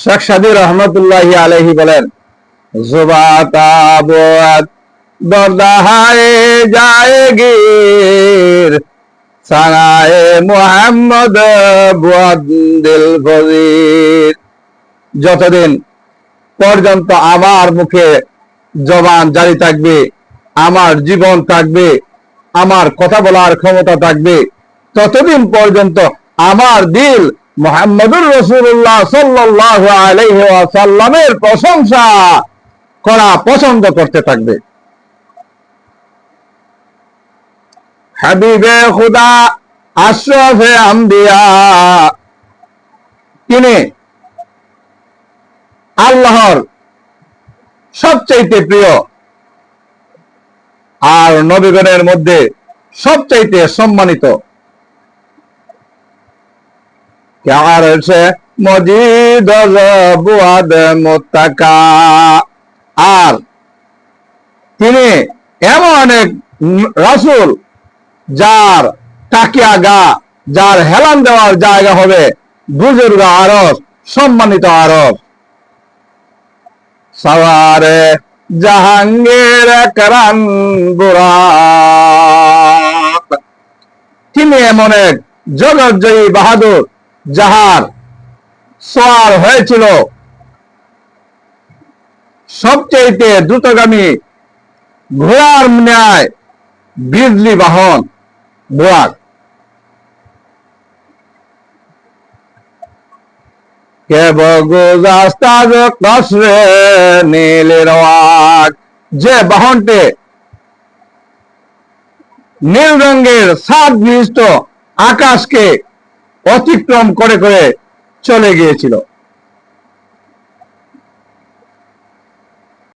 শেখ সাদি রহমতুল্লাহ আলহি বলেন জুবাতাবাত দরদাহায়ে জায়েগির সানায়ে মুহাম্মদ বুয়াদ দিল ফজির। যতদিন পর্যন্ত আমার মুখে জবান জারি থাকবে, আমার জীবন থাকবে, আমার কথা বলার ক্ষমতা থাকবে, ততদিন পর্যন্ত আমার দিল মোহাম্মদুর রসুল্লাহ সাল্লাহ আলাইসাল্লামের প্রশংসা করা পছন্দ করতে থাকবে। হাবিবে খুদা, আশরফে আম্বিয়া। তিনি আল্লাহর সবচাইতে প্রিয় আর নবীগণের মধ্যে সবচাইতে সম্মানিত। আর সে মজিদ বুয়াদ আর তিনি এমন এক রাসুল যার টাকিয়া গা যার হেলান দেওয়ার জায়গা হবে বুজুর্গ আরব সম্মানিত আরব সওয়ারে জাহাঙ্গীর করান তিনি এমন এক জগৎজয়ী বাহাদুর যাহার সোয়ার হয়েছিল সবচেয়ে দ্রুতগামী ঘোড়ার ন্যায় বিজলি বাহন বোয়াক কে বগুজাস্তাজ নীলের যে বাহনটি নীল রঙের সাত বিশিষ্ট আকাশকে অতিক্রম করে করে চলে গিয়েছিল।